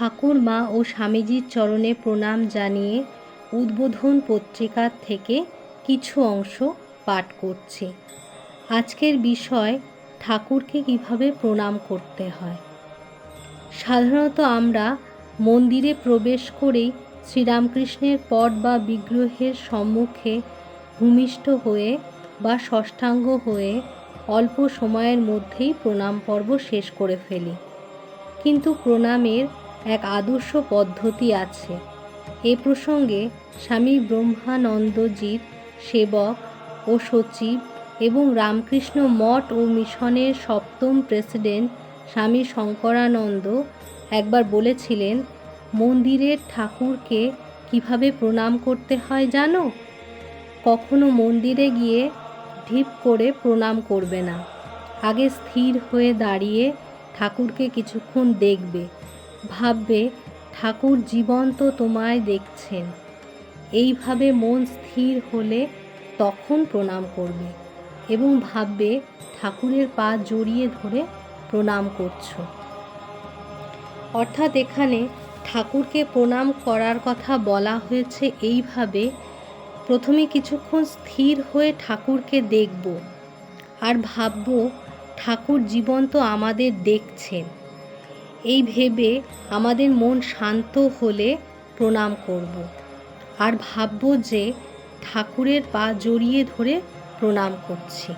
ঠাকুরমা ও স্বামীজির চরণে প্রণাম জানিয়ে উদ্বোধন পত্রিকার থেকে কিছু অংশ পাঠ করছি। আজকের বিষয়, ঠাকুরকে কীভাবে প্রণাম করতে হয়? সাধারণত আমরা মন্দিরে প্রবেশ করেই শ্রীরামকৃষ্ণের পট বা বিগ্রহের সম্মুখে ভূমিষ্ঠ হয়ে বা ষষ্ঠাঙ্গ হয়ে অল্প সময়ের মধ্যেই প্রণাম পর্ব শেষ করে ফেলি। কিন্তু প্রণামের এক আদর্শ পদ্ধতি আছে। এ প্রসঙ্গে স্বামী ব্রহ্মানন্দজির সেবক ও সচিব এবং রামকৃষ্ণ মঠ ও মিশনের সপ্তম প্রেসিডেন্ট স্বামী শঙ্করানন্দ একবার বলেছিলেন, মন্দিরের ঠাকুরকে কীভাবে প্রণাম করতে হয় জানো? কখনো মন্দিরে গিয়ে ঢিপ করে প্রণাম করবে না। আগে স্থির হয়ে দাঁড়িয়ে ঠাকুরকে কিছুক্ষণ দেখবে। ভাববে, ঠাকুর জীবন্ত তোমায় দেখছেন। এইভাবে মন স্থির হলে তখন প্রণাম করবে এবং ভাববে, ঠাকুরের পা জড়িয়ে ধরে প্রণাম করছ। অর্থাৎ এখানে ঠাকুরকে প্রণাম করার কথা বলা হয়েছে এইভাবে, প্রথমে কিছুক্ষণ স্থির হয়ে ঠাকুরকে দেখব আর ভাবব, ঠাকুর জীবন্ত আমাদের দেখছেন। এই ভেবে আমাদের মন শান্ত হলে প্রণাম করব আর ভাবব যে ঠাকুরের পা জড়িয়ে ধরে প্রণাম করছি।